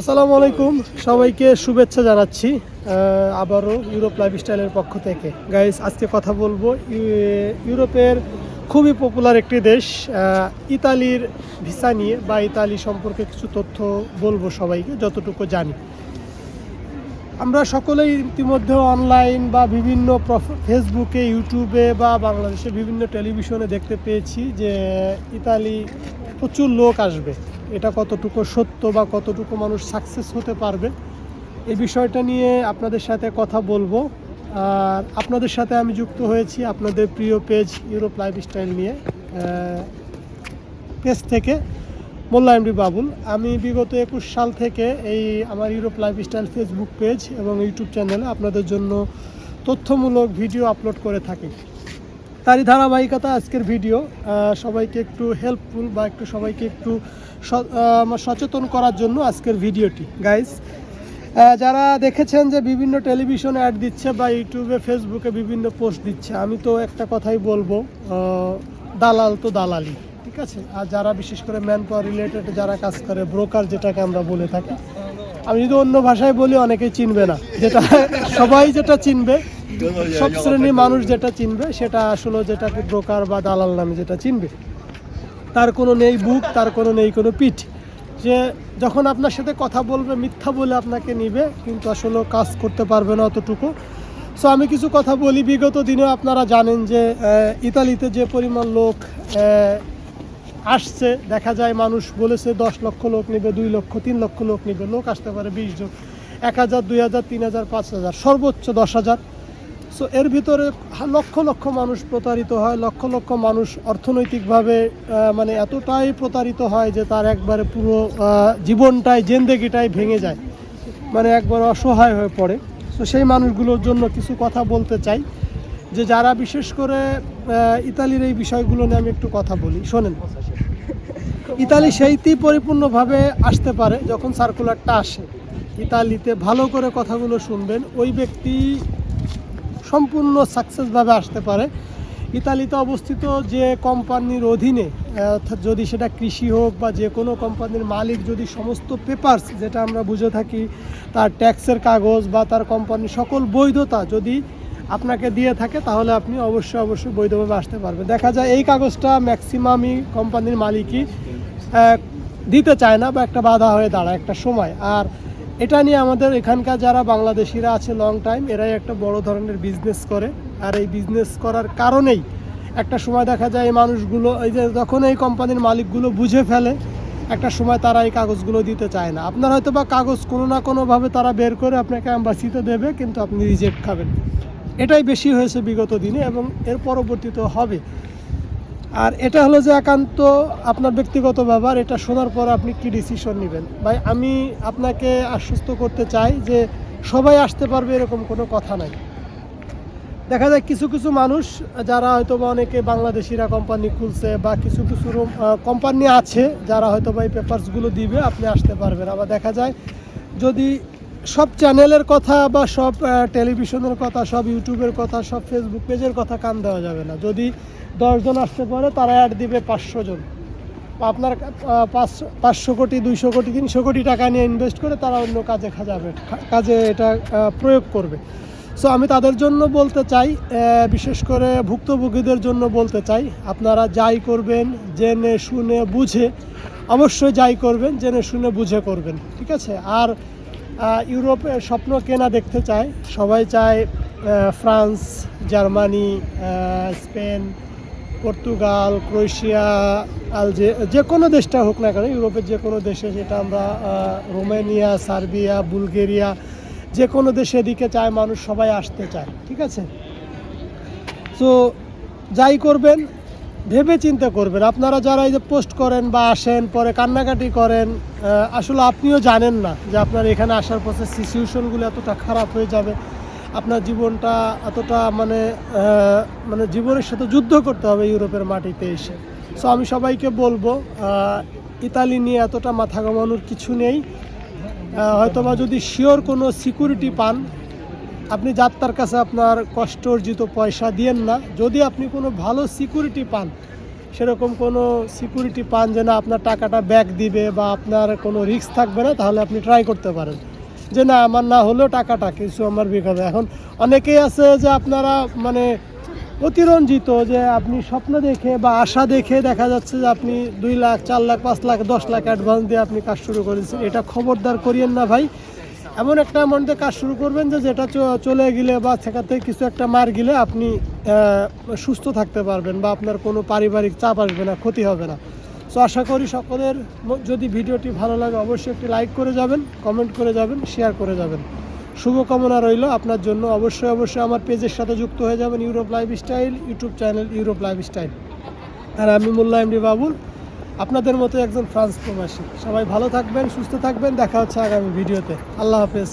আসসালামু আলাইকুম। সবাইকে শুভেচ্ছা জানাচ্ছি আবারও ইউরোপ লাইফস্টাইলের পক্ষ থেকে। গাইস আজকে কথা বলব ইউরোপের খুবই পপুলার একটি দেশ ইতালির ভিসা নিয়ে, বা ইতালি সম্পর্কে কিছু তথ্য বলব সবাইকে, যতটুকু জানি। আমরা সকলেই ইতিমধ্যে অনলাইন বা বিভিন্ন ফেসবুকে ইউটিউবে বা বাংলাদেশে বিভিন্ন টেলিভিশনে দেখতে পেয়েছি যে ইতালি প্রচুর লোক আসবে। এটা কতটুকু সত্য বা কতটুকু মানুষ সাকসেস হতে পারবে, এই বিষয়টা নিয়ে আপনাদের সাথে কথা বলব। আর আপনাদের সাথে আমি যুক্ত হয়েছি আপনাদের প্রিয় পেজ ইউরোপ লাইফস্টাইল নিয়ে পেজ থেকে। মোল্লা এমডি বাবুল, আমি বিগত একুশ সাল থেকে এই আমার ইউরোপ লাইফস্টাইল ফেসবুক পেজ এবং ইউটিউব চ্যানেলে আপনাদের জন্য তথ্যমূলক ভিডিও আপলোড করে থাকি। তারই ধারাবাহিকতা আজকের ভিডিও সবাইকে একটু হেল্পফুল বা একটু সবাইকে একটু সচেতন করার জন্য আজকের ভিডিওটি গাইস যারা দেখেছেন যে বিভিন্ন টেলিভিশনে অ্যাড দিচ্ছে বা ইউটিউবে ফেসবুকে বিভিন্ন পোস্ট দিচ্ছে, আমি তো একটা কথাই বলব দালাল তো দালালি ঠিক আছে? আর যারা বিশেষ করে ম্যান পাওয়ার রিলেটেড যারা কাজ করে ব্রোকার যেটাকে আমরা বলে থাকি, আমি যদি অন্য ভাষায় বলি অনেকেই চিনবে না। যেটা সবাই যেটা চিনবে, সব শ্রেণির মানুষ যেটা চিনবে, সেটা আসলে যেটাকে ব্রোকার বা দালাল নামে যেটা চিনবে। তার কোনো নেই বুক, তার কোনো নেই কোনো পিঠ। যে যখন আপনার সাথে কথা বলবে, মিথ্যা বলে আপনাকে নিবে, কিন্তু আসলে কাজ করতে পারবে না অতটুকু। সো আমি কিছু কথা বলি। বিগত দিনেও আপনারা জানেন যে ইতালিতে যে পরিমাণ লোক আসছে, দেখা যায় মানুষ বলেছে দশ লক্ষ লোক নেবে, দুই লক্ষ, তিন লক্ষ লোক নেবে, লোক আসতে পারে বিশ জন। এক হাজার, দুই হাজার, তিন হাজার, পাঁচ হাজার, সর্বোচ্চ দশ হাজার। সো এর ভিতরে লক্ষ লক্ষ মানুষ প্রতারিত হয়, লক্ষ লক্ষ মানুষ অর্থনৈতিকভাবে মানে এতটাই প্রতারিত হয় যে তার একবারে পুরো জীবনটাই, জেন্দেগিটাই ভেঙে যায়। মানে একবার অসহায় হয়ে পড়ে। তো সেই মানুষগুলোর জন্য কিছু কথা বলতে চাই। যে যারা বিশেষ করে ইতালির এই বিষয়গুলো নিয়ে আমি একটু কথা বলি। শোনেন, ইতালি সেইটি পরিপূর্ণভাবে আসতে পারে যখন সার্কুলারটা আসে। ইতালিতে ভালো করে কথাগুলো শুনবেন। ওই ব্যক্তি সম্পূর্ণ সাকসেসভাবে আসতে পারে। ইতালিতে অবস্থিত যে কোম্পানির অধীনে, অর্থাৎ যদি সেটা কৃষি হোক বা যে কোনো কোম্পানির মালিক যদি সমস্ত পেপারস যেটা আমরা বুঝে থাকি, তার ট্যাক্সের কাগজ বা তার কোম্পানির সকল বৈধতা যদি আপনাকে দিয়ে থাকে, তাহলে আপনি অবশ্যই অবশ্যই বৈধভাবে আসতে পারবেন। দেখা যায় এই কাগজটা ম্যাক্সিমামই কোম্পানির মালিকই দিতে চায় না বা একটা বাধা হয়ে দাঁড়ায় একটা সময়। আর এটা নিয়ে আমাদের এখানকার যারা বাংলাদেশিরা আছে লং টাইম এরাই একটা বড় ধরনের বিজনেস করে। আর এই বিজনেস করার কারণেই একটা সময় দেখা যায় এই মানুষগুলো, এই যে যখন এই কোম্পানির মালিকগুলো বুঝে ফেলে, একটা সময় তারা এই কাগজগুলো দিতে চায় না। আপনার হয়তো বা কাগজ কোনো না কোনোভাবে তারা বের করে আপনাকে অ্যাম্বাসিতে দেবে, কিন্তু আপনি রিজেক্ট খাবেন। এটাই বেশি হয়েছে বিগত দিনে এবং এর পরবর্তীতেও হবে। আর এটা হলো যে একান্ত আপনার ব্যক্তিগত ব্যাপার, এটা শোনার পর আপনি কি ডিসিশন নেবেন? ভাই, আমি আপনাকে আশ্বস্ত করতে চাই যে সবাই আসতে পারবে এরকম কোনো কথা নাই। দেখা যায় কিছু কিছু মানুষ যারা হয়তো বা অনেকে বাংলাদেশিরা কোম্পানি খুলছে বা কিছু কিছু কোম্পানি আছে যারা হয়তো বা এই পেপারসগুলো দিবে, আপনি আসতে পারবেন। আবার দেখা যায় যদি সব চ্যানেলের কথা বা সব টেলিভিশনের কথা, সব ইউটিউবের কথা, সব ফেসবুক পেজের কথা কান দেওয়া যাবে না। যদি দশজন আসতে পারে, তারা অ্যাড দিবে পাঁচশো জন। আপনার পাঁচশো পাঁচশো কোটি, দুইশো কোটি, তিনশো কোটি টাকা নিয়ে ইনভেস্ট করে তারা অন্য কাজে খাজাবে কাজে এটা প্রয়োগ করবে। সো আমি তাদের জন্য বলতে চাই বিশেষ করে ভুক্তভোগীদের জন্য বলতে চাই, আপনারা যাই করবেন, জেনে শুনে বুঝে, অবশ্যই যাই করবেন, জেনে শুনে বুঝে করবেন, ঠিক আছে? আর আহ, ইউরোপে স্বপ্ন কেনা দেখতে চায়। সবাই চায় France Germany Spain Portugal Croatia আলজে যে কোনো দেশটা হোক না কেন ইউরোপের যে কোনো দেশে যেটা আমরা রোমানিয়া সার্বিয়া বুলগেরিয়া যে কোনো দেশে এদিকে চায় মানুষ সবাই আসতে চায়। ঠিক আছে? তো যাই করবেন ভেবে চিন্তা করবেন। আপনারা যারা এই যে পোস্ট করেন বা আসেন, পরে কান্নাকাটি করেন আসলে আপনিও জানেন না যে আপনার এখানে আসার পথে সিচুয়েশনগুলো এতটা খারাপ হয়ে যাবে। আপনার জীবনটা এতটা মানে মানে জীবনের সাথে যুদ্ধ করতে হবে ইউরোপের মাটিতে এসে। সো আমি সবাইকে বলব ইতালি নিয়ে এতটা মাথা ঘামানোর কিছু নেই। হয়তোবা যদি শিওর কোনো সিকিউরিটি পান আপনি যাত্রার কাছে আপনার কষ্ট অর্জিত পয়সা দিয়েন না। যদি আপনি কোনো ভালো সিকিউরিটি পান, সেরকম কোনো সিকিউরিটি পান যে না, আপনার টাকাটা ব্যাক দিবে বা আপনার কোনো রিস্ক থাকবে না, তাহলে আপনি ট্রাই করতে পারেন। যে না, আমার না হলেও টাকাটা কিছু আমার বেক হবে এখন অনেকেই আছে যে আপনারা মানে অতিরঞ্জিত যে আপনি স্বপ্ন দেখে বা আশা দেখে দেখা যাচ্ছে যে আপনি দুই লাখ, চার লাখ, পাঁচ লাখ, দশ লাখ অ্যাডভান্স দিয়ে আপনি কাজ শুরু করেছেন। এটা খবরদার করিয়েন না ভাই। এমন একটা অ্যামাউন্টে কাজ শুরু করবেন যে যেটা চলে গেলে বা সেখান কিছু একটা মার গেলে আপনি সুস্থ থাকতে পারবেন বা আপনার কোনো পারিবারিক চাপ আসবে না, ক্ষতি হবে না। তো আশা করি সকলের যদি ভিডিওটি ভালো লাগে অবশ্যই একটি লাইক করে যাবেন কমেন্ট করে যাবেন শেয়ার করে যাবেন। শুভকামনা রইল আপনার জন্য। অবশ্যই অবশ্যই আমার পেজের সাথে যুক্ত হয়ে যাবেন Europe lifestyle YouTube channel Europe lifestyle আর আমি মোল্লা এমডি বাবুল। আপনাদের মতো একজন ফ্রান্স প্রবাসী সবাই ভালো থাকবেন, সুস্থ থাকবেন। দেখা হচ্ছে আগামী ভিডিওতে। আল্লাহ হাফেজ।